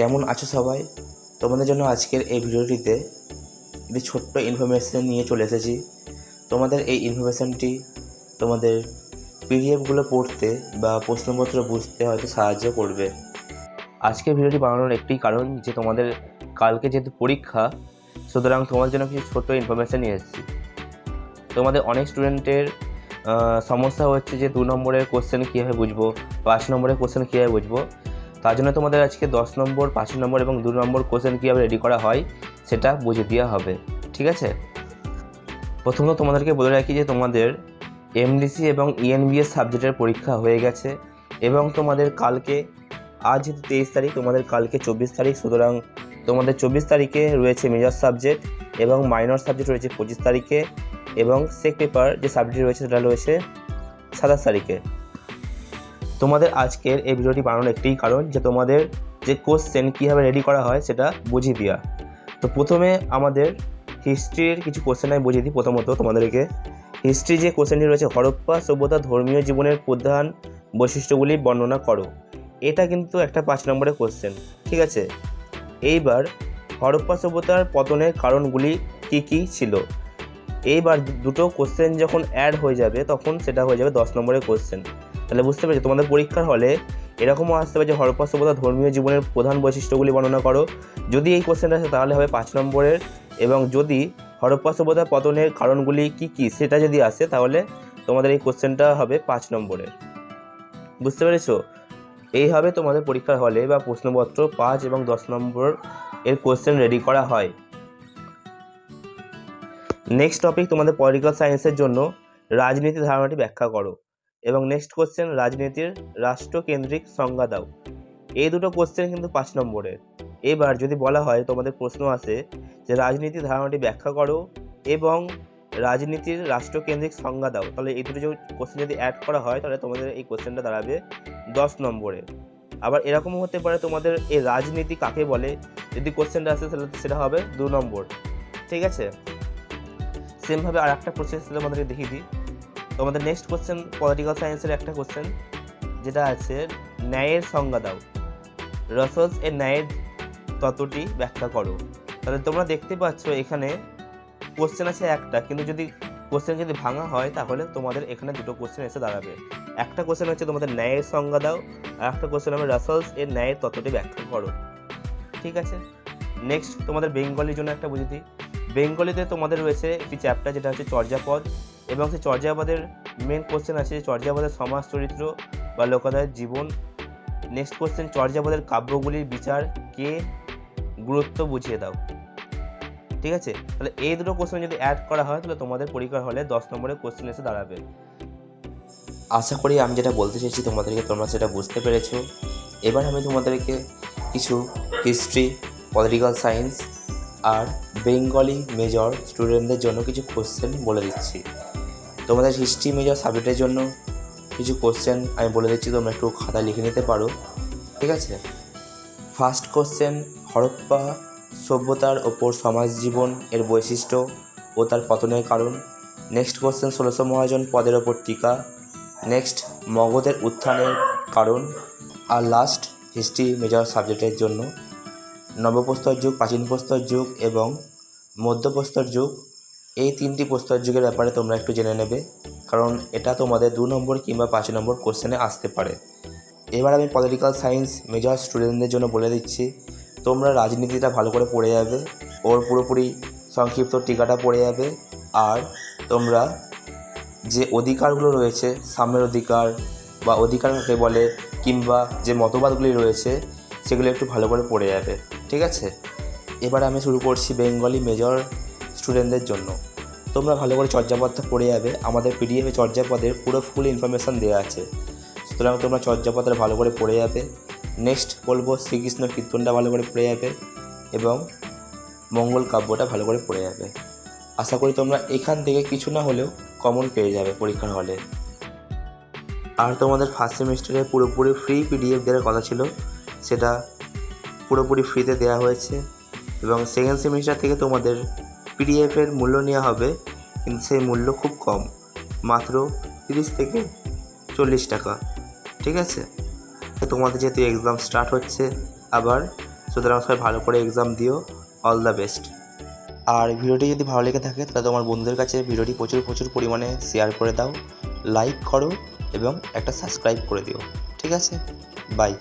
কেমন আছো সবাই? তোমাদের জন্য আজকের এই ভিডিওটিতে একটি ছোট্ট ইনফরমেশান নিয়ে চলে এসেছি। তোমাদের এই ইনফরমেশানটি তোমাদের পিডিএফগুলো পড়তে বা প্রশ্নপত্র বুঝতে হয়তো সাহায্য করবে। আজকের ভিডিওটি বানানোর একটি কারণ যে তোমাদের কালকে যেহেতু পরীক্ষা, সুতরাং তোমাদের জন্য কিছু ছোট্ট ইনফরমেশান নিয়ে এসেছি। তোমাদের অনেক স্টুডেন্টের সমস্যা হচ্ছে যে দু নম্বরের কোশ্চেন কীভাবে বুঝব পাঁচ নম্বরের কোশ্চেন কীভাবে বুঝব? তার জন্য তোমাদের আজকে দশ নম্বর, পাঁচ নম্বর এবং দু নম্বর কোশ্চেন কীভাবে রেডি করা হয় সেটা বুঝে দেওয়া হবে, ঠিক আছে? প্রথমত তোমাদেরকে বলে রাখি যে তোমাদের এমডিসি এবং E ইএনবিএস সাবজেক্টের পরীক্ষা হয়ে গেছে এবং তোমাদের কালকে, আজ তেইশ তারিখ, তোমাদের কালকে চব্বিশ তারিখ, সুতরাং তোমাদের চব্বিশ তারিখে রয়েছে মেজর সাবজেক্ট এবং মাইনর সাবজেক্ট রয়েছে পঁচিশ তারিখে এবং সেক পেপার যে সাবজেক্ট রয়েছে সেটা রয়েছে সাতাশ তারিখে। তোমাদের আজকের এই ভিডিওটি বানানোর একটাই কারণ যে তোমাদের যে কোশ্চেন কীভাবে রেডি করা হয় সেটা বুঝিয়ে দেওয়া তো প্রথমে আমাদের হিস্ট্রির কিছু কোশ্চেন আমি বুঝিয়ে দিই। প্রথমত তোমাদেরকে হিস্ট্রি যে কোশ্চেনটি রয়েছে, হরপ্পা সভ্যতা ধর্মীয় জীবনের প্রধান বৈশিষ্ট্যগুলি বর্ণনা করো। এটা কিন্তু একটা পাঁচ নম্বরের কোশ্চেন ঠিক আছে? এইবার হরপ্পা সভ্যতার পতনের কারণগুলি কী কী ছিল? এইবার দুটো কোশ্চেন যখন অ্যাড হয়ে যাবে, তখন সেটা হয়ে যাবে দশ নম্বরের কোশ্চেন তাহলে বুঝতে পেরেছ? তোমাদের পরীক্ষার হলে এরকমও আসতে পারে যে হরপ্পা সভ্যতা ধর্মীয় জীবনের প্রধান বৈশিষ্ট্যগুলি বর্ণনা করো। যদি এই কোশ্চেনটা আসে তাহলে হবে পাঁচ নম্বরের এবং যদি হরপ্পা সভ্যতা পতনের কারণগুলি কি কি সেটা যদি আসে তাহলে তোমাদের এই কোশ্চেনটা হবে পাঁচ নম্বরের। বুঝতে পেরেছ? এইভাবে তোমাদের পরীক্ষার হলে বা প্রশ্নপত্র পাঁচ এবং দশ নম্বর এর কোশ্চেন রেডি করা হয়। নেক্সট টপিক তোমাদের পলিটিক্যাল সায়েন্সের জন্য রাজনীতি ধারণাটি ব্যাখ্যা করো। এবং নেক্সট কোশ্চেন রাজনীতির রাষ্ট্রকেন্দ্রিক সংজ্ঞা দাও। এই দুটো কোশ্চেন কিন্তু পাঁচ নম্বরের। এবার যদি বলা হয়, তোমাদের প্রশ্ন আসে যে রাজনীতি ধারণাটি ব্যাখ্যা করো এবং রাজনীতির রাষ্ট্রকেন্দ্রিক সংজ্ঞা দাও। তাহলে এই দুটো যদি কোশ্চেন যদি অ্যাড করা হয়, তাহলে তোমাদের এই কোশ্চেনটা দাঁড়াবে দশ নম্বরে। আবার এরকমও হতে পারে তোমাদের এই রাজনীতি কাকে বলে? যদি কোশ্চেনটা আসে, তাহলে সেটা হবে দু নম্বর। ঠিক আছে? সেমভাবে আর একটা প্রসেস তোমাদেরকে দেখিয়ে দিই। তোমাদের নেক্সট কোশ্চেন পলিটিক্যাল সায়েন্সের একটা কোশ্চেন যেটা আছে, ন্যায়ের সংজ্ঞা দাও। রসলস এর ন্যায়ের তত্ত্বটি ব্যাখ্যা করো। তাহলে তোমরা দেখতে পাচ্ছ এখানে কোশ্চেন আছে একটা, কিন্তু যদি কোশ্চেন যদি ভাঙা হয়, তাহলে তোমাদের এখানে দুটো কোশ্চেন এসে দাঁড়াবে। একটা কোশ্চেন হচ্ছে তোমাদের ন্যায়ের সংজ্ঞা দাও, আর একটা কোশ্চেন হবে রাসেলস এর ন্যায়ের তত্ত্বটি ব্যাখ্যা করো। ঠিক আছে? নেক্সট তোমাদের বেঙ্গলির জন্য একটা বুঝে দিই। বেঙ্গলিতে তোমাদের রয়েছে একটি চ্যাপ্টার যেটা হচ্ছে চর্যাপদ। এবং সেই চর্যাপদের মেন কোশ্চেন আছে যে চর্যাপদের সমাজ চরিত্র বা লোকালয়ের জীবন। নেক্সট কোশ্চেন চর্যাপদের কাব্যগুলির বিচার কে গুরুত্ব বুঝিয়ে দাও? ঠিক আছে? তাহলে এই দুটো কোশ্চেন যদি অ্যাড করা হয়, তাহলে তোমাদের পরীক্ষার হলে দশ নম্বরের কোশ্চেন এসে দাঁড়াবে। আশা করি আমি যেটা বলতে চাইছি তোমাদেরকে, তোমরা সেটা বুঝতে পেরেছ। এবার আমি তোমাদেরকে কিছু হিস্ট্রি পলিটিক্যাল সায়েন্স আর বেঙ্গলি মেজর স্টুডেন্টদের জন্য কিছু কোশ্চেন বলে দিচ্ছি। তোমাদের হিস্ট্রি মেজর সাবজেক্টের জন্য কিছু কোশ্চেন আমি বলে দিচ্ছি, তোমরা একটু খাতায় লিখে নিতে পারো। ঠিক আছে? ফার্স্ট কোশ্চেন হরপ্পা সভ্যতার ওপর সমাজ জীবন এর বৈশিষ্ট্য ও তার পতনের কারণ। নেক্সট কোশ্চেন ষোলোশো মহাজন পদের ওপর টিকা। নেক্সট মগধের উত্থানের কারণ। আর লাস্ট হিস্ট্রি মেজর সাবজেক্টের জন্য। নবপ্রস্তর যুগ প্রাচীন প্রস্তর যুগ এবং মধ্যপ্রস্তর যুগ এই তিনটি প্রস্তর যুগের ব্যাপারে তোমরা একটু জেনে নেবে, কারণ এটা তোমাদের দু নম্বর কিংবা পাঁচ নম্বর কোশ্চেনে আসতে পারে। এবার আমি পলিটিক্যাল সায়েন্স মেজর স্টুডেন্টদের জন্য বলে দিচ্ছি, তোমরা রাজনীতিটা ভালো করে পড়ে যাবে, ওর পুরোপুরি সংক্ষিপ্ত টিকাটা পড়ে যাবে, আর তোমরা যে অধিকারগুলো রয়েছে, সাম্যের অধিকার বা অধিকার কাকে বলে, কিংবা যে মতবাদগুলি রয়েছে, সেগুলো একটু ভালো করে পড়ে যাবে, ঠিক আছে? এবার আমি শুরু করছি বেঙ্গলি মেজর স্টুডেন্টদের জন্য। তোমরা ভালো করে চর্যাপদটা পড়ে যাবে। আমাদের পিডিএফে চর্যাপদের পুরো ফুল ইনফরমেশান দেওয়া আছে। সুতরাং তোমরা চর্যাপদটা ভালো করে পড়ে যাবে। নেক্সট বলব শ্রীকৃষ্ণ কীর্তনটা ভালো করে পড়ে যাবে এবং মঙ্গল কাব্যটা ভালো করে পড়ে যাবে। আশা করি তোমরা এখান থেকে কিছু না হলেও কমন পেয়ে যাবে পরীক্ষার হলে। আর তোমাদের ফার্স্ট সেমিস্টারে পুরোপুরি ফ্রি পিডিএফ দেওয়ার কথা ছিল। সেটা পুরোপুরি ফ্রিতে দেওয়া হয়েছে এবং সেকেন্ড সেমিস্টার থেকে তোমাদের পিডিএফের মূল্য নেওয়া হবে, কিন্তু সেই মূল্য খুব কম। মাত্র তিরিশ থেকে চল্লিশ টাকা। ঠিক আছে? তোমাদের যেহেতু এক্সাম স্টার্ট হচ্ছে, আবার সুতরাং সবাই ভালো করে এক্সাম দিও। অল দ্য বেস্ট আর ভিডিওটি যদি ভালো লেগে থাকে, তাহলে তোমার বন্ধুদের কাছে ভিডিওটি প্রচুর প্রচুর পরিমাণে শেয়ার করে দাও লাইক করো এবং একটা সাবস্ক্রাইব করে দিও। ঠিক আছে? বাই